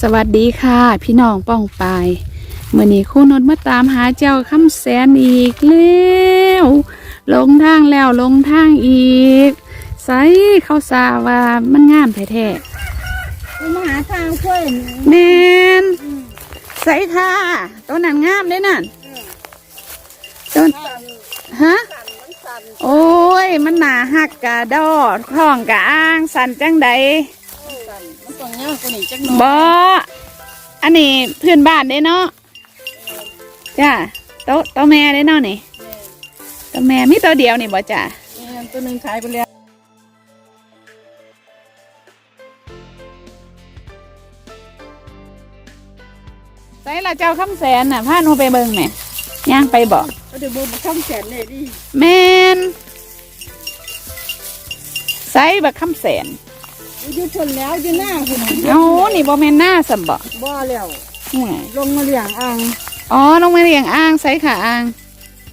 สวัสดีค่ะ พี่น้องป้องปายเมื่อนี้คู่นนท์มาตามหาเจ้าคำแสนอีกแล้วลงทางแล้วลงทางอีกใส่เขาสาว่ามันงามแท้มาหาทางช่วยๆแมนใส่ค่ะตัวนั้นงามเลยนั่น โอ้ย มันหนาหักกะดอท้องกะอ้างสันจังใดสั่นมันต้องยากกว่านี้จักหน่อยบออันนี้เพื่อนบ้านเด้เนาะจ้าโต๊ะโต๊ะแม่เด้เนาะนี่โต๊ะแม่มีตัวเดียวนี่บ่จ้าแม่ตัวหนึ่งขายไปแล้วใส่ละเจ้าคำแสนน่ะพาหนูไปเบิ่งแหม่ย่างไปบ่ก็ เดี๋ยวบุญช่องแสนเลยดิแมนใส่บักคำแสนอยู่ชนแล้วอยู่หน้าคุณเอานี่บ่แม่นหน้าสัมบ่บ่แล้วห่วยลงมาเลี้ยงอ่างอ๋อลงมาเรียงอ่างใส่ขาอ่าง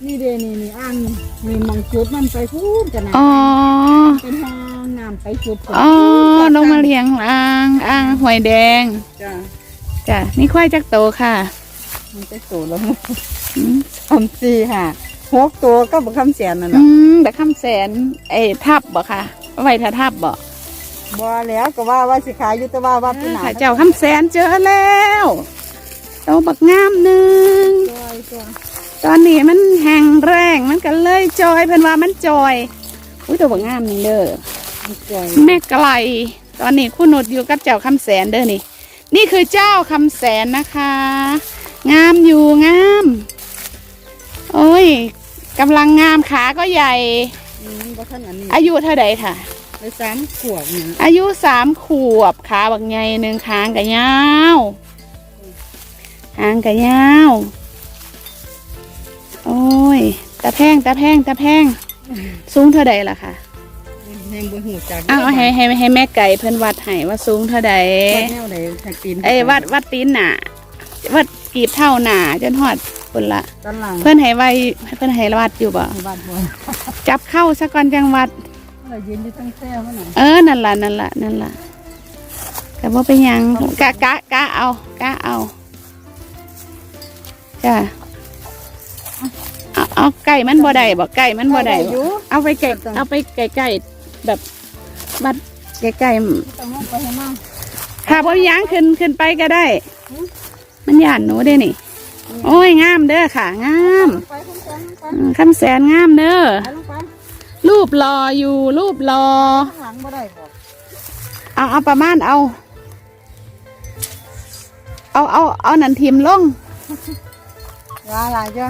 นี่เดนี่นี่อ่างนี่มังคุดมันไปพูดกันนะอ๋อ เป็นห้องน้ำไปชุดอ๋อลงมาเรียงอ่างอ่างหวยแดง จ้าจ้ะนี่ควายจักโตค่ะ มันไปโตแล้วอืม สามสี่ค่ะหกตัวก็บุคำแสนนั่นแหอืละมแต่คำแสนไอ้ทับบ่ค่ะไว้ถ้าทับบ่บ่แล้วก็ว่าว่าสิขายอยู่แต่ว่าว่าพี่หนาข้าเจ้าคำแสนเจอแล้วโตบักงามหนึ่งจอยตัวตอนนี้มันแห้งแรงมันก็เลยจอยเพิ่นว่ามันจอย อุ้ยตัวบักงามนี่เด้อจอยแม่ไกล ตอนนี้คุณนุดอยู่กับเจ้าคำแสนเด้อนี่ นี่คือเจ้าคำแสนนะคะ งามอยู่งาม โอ้ยกำลังงามขาก็ใหญ่ อืมบ่ทันอันนี้อายุเท่าใดค่ะไปสามขวบนี่อายุสามขวบขาบักใหญ่หนึ่งขางกะยาวหางกะยาวโอ้ยตะแพงตะแพงตะแพงสูงเท่าใดล่ะค่ะแหงบ่หูจักอ้าวให้ให้ให้แม่ไก่เพิ่นวัดให้ว่าสูงเท่าใดวัดแนวใดทางตีนเอ้ยวัดวัดตีนหนาวัดกีบเท่าหนาจนหอด ปุ่นละด้านหลังเพิ่นให้ไว้เพิ่นให้วัดอยู่บ่บ้านหัวจับเข้าซะก่อนจังวัดเรายืนอยู่ตั้งแท้ว่าน่ะเออนั่นล่ะนั่นล่ะนั่นล่ะก็บ่เป็นหยังกะกะกะเอากะเอาจ้ะเอาเอาไก่มันบ่ได้บ่ไก่มันบ่ได้อบ่ยู่เอาไปไก่เอาไปไก่ไก่แบบบัดไก่ไก่ต้องลงไปให้มาค่ะบ่มีหยังขึ้นขึ้นไปก็ได้หือมันย่านหนูเด้นี่ โอ้ยงามเด้อค่ะ งามไปข้างแสนไปอืมคำแสนงามเด้อไปลงไปรูปรออยู่รูปรอข้างหลังบ่ได้บ่เอาเอาประมาณเอา เอาเอาเอานันทิมลงลาลาจ้ะ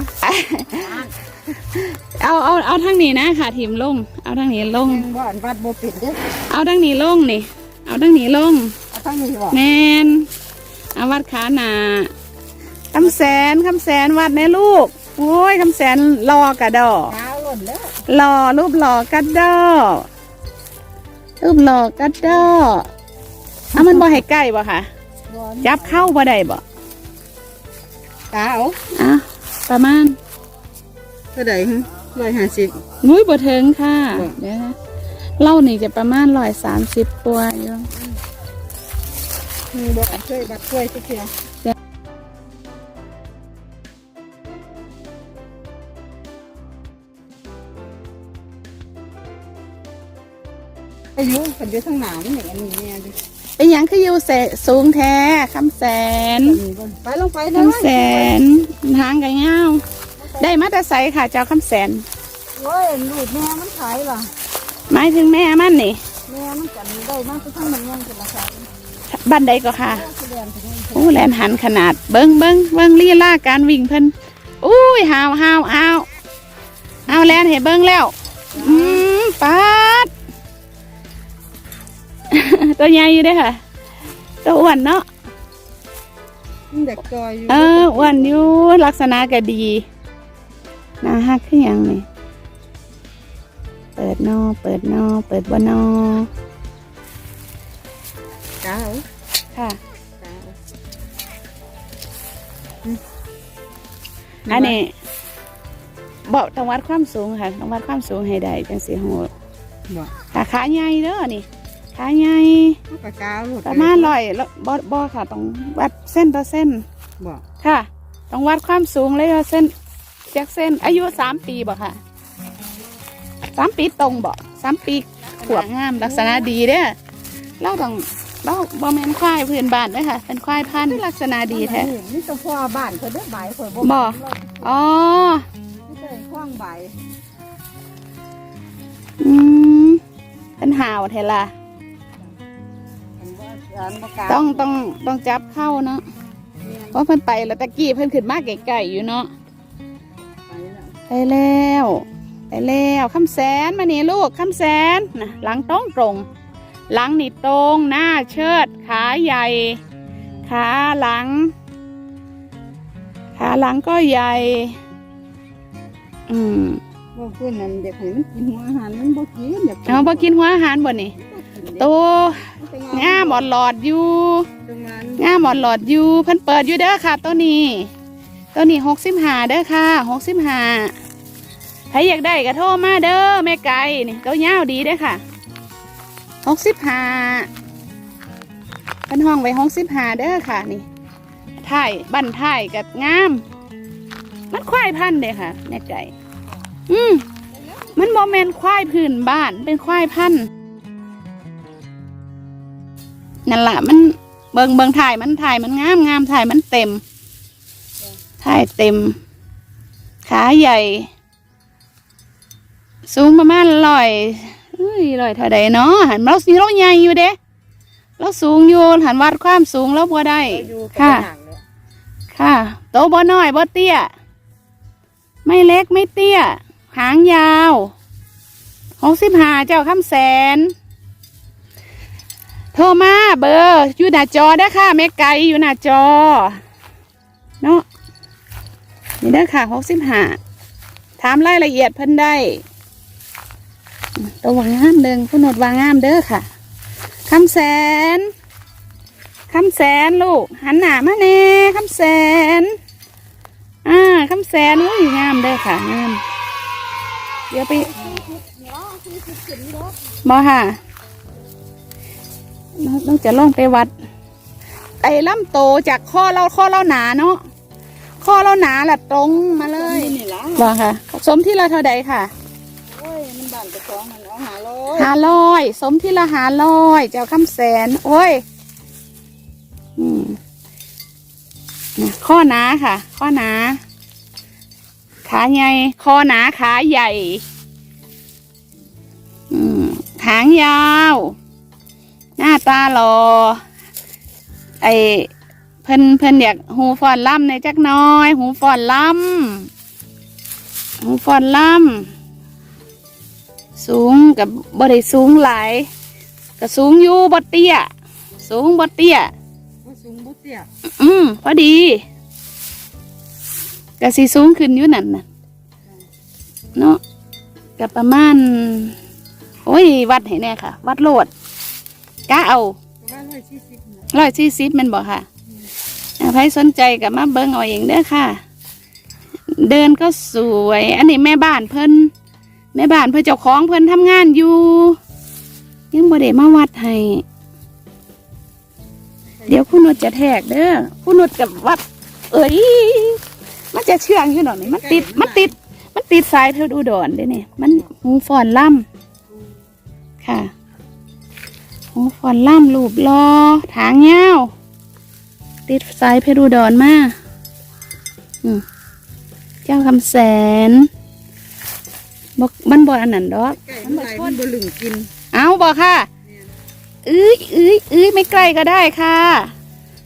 เอาเอาเอาทางนี้นะค่ะทิมลง เอาทางนี้ลงแม่งบ่อันวัดบ่ปิดเด้อเอาทางนี้ลงนี่ เอาทางนี้ลงเอาทางนี้บ่แมนเอาวัดขาหนา คำแสนคำแสนวัดในลูก โอ้ยคำแสนรอกระดอขาหล่นแล้วรอรูปรอกระดอรูปรอกระดอเอามันบ่ให้ใกล้บ่ค่ะบ่จับเข้าบ่ได้บ่ขาเอาอะประมาณเท่าใดหึ150นุ้ยบ่ถึงค่ะบ่เดี๋ยวนะเล่านี่จะประมาณร้อยสามสิบตัวอยู่มีบ่ช่วยบัดช่วยสักเทีย อายุคนอยู่ทางหน้ามันอย่างอันนี้แน่ดิเป็นหยังคืออยู่เสสูงแท้คำแสนไปลงไปเลยคำแสนทางกันเงาได้มาแต่ใสค่ะเจ้าคำแสนโอ้ยลูกแม่มันขายล่ะหมายถึงแม่มันนี่แม่มันกันได้มากไปทั้งมันยังจะมาขายบ้านใดก็ค่ะแสดงถึงโอ้แลนหันขนาดเบิ้งเบิ้งเบิ้งลีลาการวิ่งเพิ่นอุ้ยหาวหาวอ้าวเอาแลนเห็นเบิ้งแล้ว อืมปา ตัวใหญ่อยู่เด้อค่ะ ตัวอ้วนเนาะ มันเด็กจอยอยู่เอออ้วนอยู่ลักษณะก็ดีน่าฮักขึ้นอหย่างนี่เปิดนอเปิดนอเปิดบ่นอเก้าค่ะ เก้าอันนี้บอกต้องวัดความสูงค่ะต้องวัดความสูงให้ได้จังสีหัวบ่ขาขาใหญ่เด้อนี่ ขาใหญ่เอาปากกาหลุดประมาณร้อยแล้วบ่บ่ค่ะ ต้องวัดเส้นต่อเส้นบ่ค่ะ ต้องวัดความสูงเลยว่าเส้นจากเส้น อายุสามปีบ่ค่ะสามปีตรงบ่สามปีขวบงามลักษณะดีเด้อเราต้องเราบ่แม่นควายพื้นบ้านเด้อค่ะ เป็นควายพันธุ์ลักษณะดีแท้นี่ตัวพ่อบ้านเขาเด้อใบข่อยบ่บ่อ๋อไม่ใช่คว้างใบอืมเป็นหาวเทล่ะผมว่า ร้านปากกาต้องต้องต้องจับเข้าเนาะเพราะเพิ่นไปแล้วตะกี้เพิ่นขึ้นมาไกลๆอยู่เนาะไปแล้วไปแล้วไปแล้วคำแสนมานี่ลูกคำแสนนะหลังตรงตรง หลังนี่ตรงหน้าเชิด ขาใหญ่ ขาหลัง ขาหลังก็ใหญ่ อืมว่าเพื่อนนั่นเด็กให้มันกินหัวอาหารมันบ่กินอยากเอาบ่กินหัวอาหารบ่นี่โต งามหมอดหลอดอยู่ตรงนั้นงามหมอดหลอดอยู่เพิ่นเปิดอยู่เด้อค่ะตัวนี้ตัวนี้หกสิบห้าเด้อค่ะหกสิบห้าใครอยากได้ก็โทรมาเด้อแม่ไก่นี่ตัวยาวดีเด้อค่ะหกสิบห้าเป็นห้องไว้หกสิบห้าเด้อค่ะนี่ถ่ายบันถ่ายกับงาม มันควายพันธุ์เด้อค่ะแม่ไก่ อืมมันโมเมนควายพื้นบ้านเป็นควายพันธุ์ นั่นแหละมันเบิงเบิงถ่ายมันถ่ายมันงามงามถ่ายมันเต็มถ่ายเต็ม ขาใหญ่ สูงประมาณร้อยเอ้ยร้อยเท่าใดเนาะหันเราสีเราใหญ่อยู่เด้เราสูงอยู่หันวัดความสูงแล้วบ่ได้อยู่กับค่ะหนังเลยค่ะ โตบ่น้อยบ่เตี้ย ไม่เล็กไม่เตี้ย หางยาวหกสิบห้าเจ้าคำแสน โทรมาเบอร์อยู่หน้าจอเด้อค่ะแม่ไก่อยู่หน้าจอ เนาะนี่เด้อค่ะหกสิบห้าถามรายละเอียดเพิ่นได้ตัววางงามเดิงผู้นดวางงามเด้อค่ะคำแสนคำแสนลูก หันหน้ามาแน่คำแสน อ่าคำแสนอุ้ยงามเด้อค่ะงาม เดี๋ยวไปบอค่ะเรา ต้องจะลงไปวัดไอ้ลำโตจากข้อเราข้อเราหนาเนาะข้อเราหนาแหละตรงมาเลยนี่ล่ะบอค่ะ สมที่เราเท่าใดค่ะโอ้ยมันบ้านกระสองมันเอาหาร้อยหาลอย สมที่ละหาลอยเจ้าคำแสน โอ้ยอืมนะข้อหนาค่ะ ข้อหนาขาใหญ่คอหนาขาใหญ่อืมหางยาว หน้าตาหลอไอเพิ่นเพิ่นอยากหูฟอนล่ำในอยจักหน้อย หูฟอนล่ำหูฟอนล่ำสูงกับบ่ได้สูงหลายก็สูงอยู่บ่เตี้ย สูงบ่เตี้ยบ่สูงบ่เตี้ยอืมพอดีก็สิสูงขึ้นอยู่นั่นน่ะเนาะก็ประมาณ โอ้ย วัดให้แน่ค่ะ วัดโลด กะเอาประมาณ140นะร้อยสี่สิบแมันบอกค่ะอ่าใครสนใจกับมาเบิ้งเอาเองเด้อค่ะ เดินก็สวย อันนี้แม่บ้านเพิ่นแม่บ้านเพิ่นเจ้าของเพิ่นทำงานอยู่ ยังบ่ได้มาวัดให้เดี๋ยวคุณนุชจะแทกเด้อคุณนุชกับวัด เอ้ยมันจะเชื่องอยู่หน่อยนี่มันติดมันติด มันติดสายเธอดูดอนเด้เนี่ยมันหูฟอนล่ำค่ะ หูฟอนล่ำรูปรอถางเงาวติดสายเพรูดอนมาอืมเจ้าคำแสนบกมันบออันนั้นดอกไก่มันไหลมันบ่ลึงกิน เอาบอกค่ะเอ้ยเอ้ยเอ้ยไม่ไกลก็ได้ค่ะ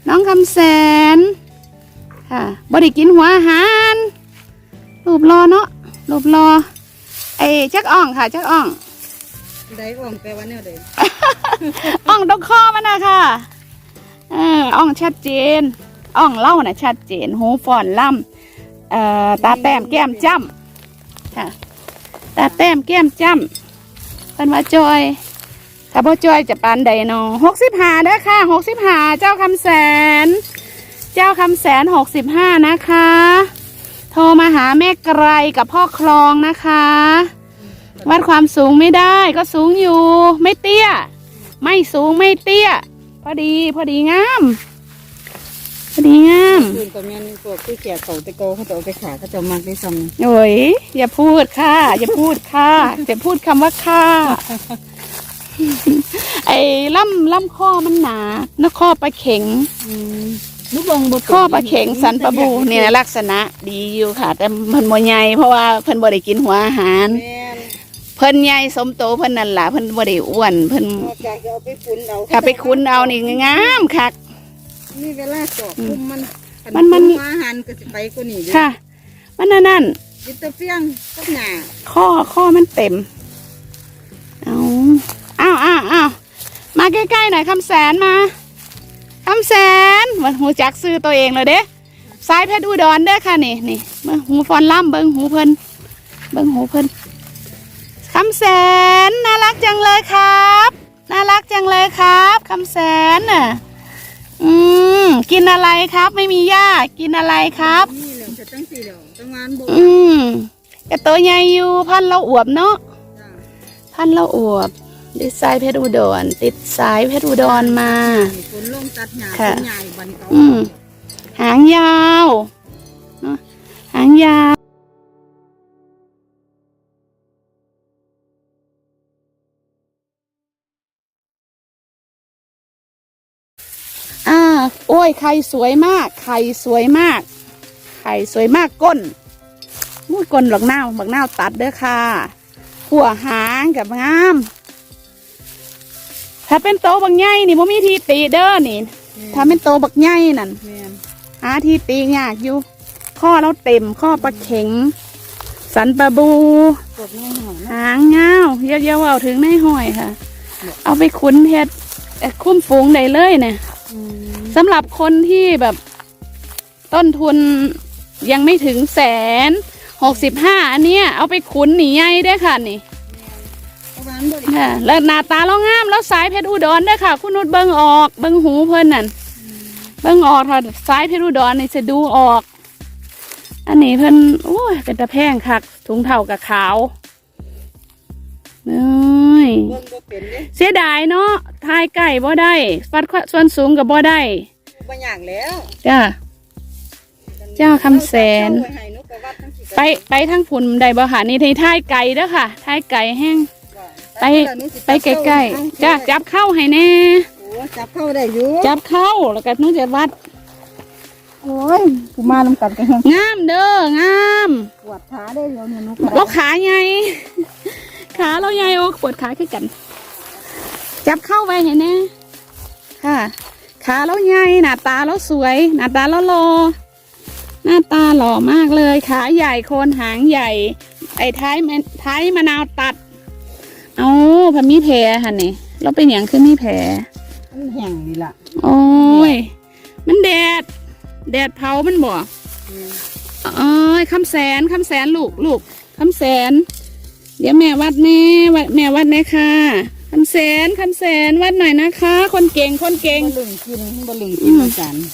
น้องคำแสน ค่ะบไดิกินหัวอาหารรูปรอเนาะรูปรอไอ้จักอ่องค่ะจักอ่อง ได้อ่องแปลว่าแนวใดอ่องตรงคอมันนะค่ะเอออ่องชัดเจนอ่องเล่าน่ะชัดเจนหูฟอนล่ำเอ่อตาแต้มแก้มจ้ำค่ะ ตาแต้มแก้มจ้ำเป็นว่าจอยถ้าบ่จอยจะปานใดเนอหกสิบห้าเด้อค่ะหกสิบห้าเจ้าคำแสน เจ้าคำแสนหกสิบห้านะคะ โทรมาหาแม่ไกรกับพ่อคลองนะคะ วัดความสูงไม่ได้ก็สูงอยู่ ไม่เตี้ย ไม่สูงไม่เตี้ย พอดีพอดีงาม พอดีงามคืนก็แม่นพวกที่แก่เขาแตะโกเขาจะเอาไปขายเขาจะเอามักได้ซ้ำโอ้ยอย่าพูดค่ะ อย่าพูดค่ะอย่าพูดคำว่าค่ะ ไอ้ล่ำล่ำข้อมันหนานะข้อปลาเข็งลูกบองบ่ข้อปลาเข็งสันปลาบูเนี่ยลักษณะดีอยู่ค่ะ แต่เพิ่นบ่ใหญ่เพราะว่าเพิ่นบ่ได้กินหัวอาหาร แม่น เพิ่นใหญ่สมโตเพิ่นนั่นล่ะเพิ่นบ่ได้อ้วนเพิ่นนอกจากจะเอาไปคุ้นเอาค่ะไปคุ้นเอานี่งามคัก มีเวลาจอกคุมมันมันมันอาหารก็สิไปกว่านี้อยู่ค่ะ มันนั่นนั่นยิตาเฟียงกับหญ้าข้อข้อมันเต็ม เอาอ้าวอ้าวอ้าวมาใกล้ๆหน่อยคำแสนมาคำแสนมันหูจักซื้อตัวเองเลยเด้สายเพชรอุดรเด้อค่ะนี่นี่เบิ่งหูฟอนล่ำเบิ้งหูเพิ่นเบิ้งหูเพิ่น คำแสนน่ารักจังเลยครับ น่ารักจังเลยครับคำแสนน่ะอืมกินอะไรครับ ไม่มีหญ้ากินอะไรครับ นี่เหลืองจะตั้งสี่เหลืองตั้งงานบ่อืมกระตัวใหญ่อยู่พันเราอวบเนาะจ้ะพันเราอวบติดสายเพชรอุดรติดสายเพชรอุดรมามีคนลงตัดหญ้าค่ะเป็นหญ้าบันเก่าอืมหางยาวเนอะหางยาว โอ้ยไข่สวยมาก ไข่สวยมาก ไข่สวยมากก้นมูดก้นบักนาวบักนาวตัดเด้อค่ะหัวหางกับงาม ถ้าเป็นโตบักใหญ่นี่บ่มีทีตีเด้อนี่ ถ้าเป็นโตบักใหญ่นั่นแม่นหาที่ตียากอยู่ข้อเราเต็มข้อปลาเข็ง สันปลาบูกดแม่หอยนะหางเงาเยอะๆเอาถึงในห้อยค่ะ เอาไปคุ้นเฮ็ดเอ่อคุ้มฝูงได้เลยเนี่ยอืม สำหรับคนที่แบบต้นทุนยังไม่ถึงแสนหกสิบห้าอันเนี้ยเอาไปคุ้นหนีใหญ่ได้อค่ะนี่เพราะว่ามันบ่ได้ค่ะแล้วหน้าตาเรางามแล้วสายเพชรอุดรได้อค่ะ คุณนุชเบิ่งออกเบิ่งหูเพิ่นนั่นเบิ่งออกค่ะสายเพชรอุดรนี่จะดูออก อันนี้เพิ่นโอ้ยเป็นตะแพงคักถุงเท่ากับขาว เอ้ยเบิ่งบ่เป็นเด้เสียดายเนาะทายไก่บ่ได้ฟัดส่วนสูงกับบ่ได้บ่ยากแล้วจ้า เจ้าคำแสน เอาไว้ให้หนูก็วัดทั้งสิไปไปทั้งผุนได้บ่ค่ะนี่ที่ทายไก่เด้อค่ะทายไก่แห้งไปไปใกล้ๆจ้าจับเข้าให้แน่ โอ้จับเข้าได้อยู่จับเข้าแล้วก็หนูจะวัด โอ้ยกูมานํกันกันงามเด้องามปวดขาได้เดี๋ยวนี้หนูเราขาใหญ่ ขาเราใหญ่โอ้ปวดขาคือกัน จับเข้าไว้เห็นแน่ค่ะ ขาเราใหญ่หน้าตาเราสวย หน้าตาเราหล่อหน้าตาหล่อมากเลยขาใหญ่โคนหางใหญ่ ไอ้ท้ายมันท้ายมะนาวตัดเอาพมีแผลค่ะนี่เราเป็นอย่างขึ้นมีแผลมันแห้งนี่ล่ะโอ้ย มันแดด แดดเผามันบ่อืมเอ้ยคำแสนคำแสนลูกลูกคำแสน เดี๋ยวแม่วัดแม่วัดแม่วัดแน่ค่ะคำแสนคำแสนวัดหน่อยนะคะ คนเก่งคนเก่งบ่ลึงกินบ่ลึงกินอาจารย์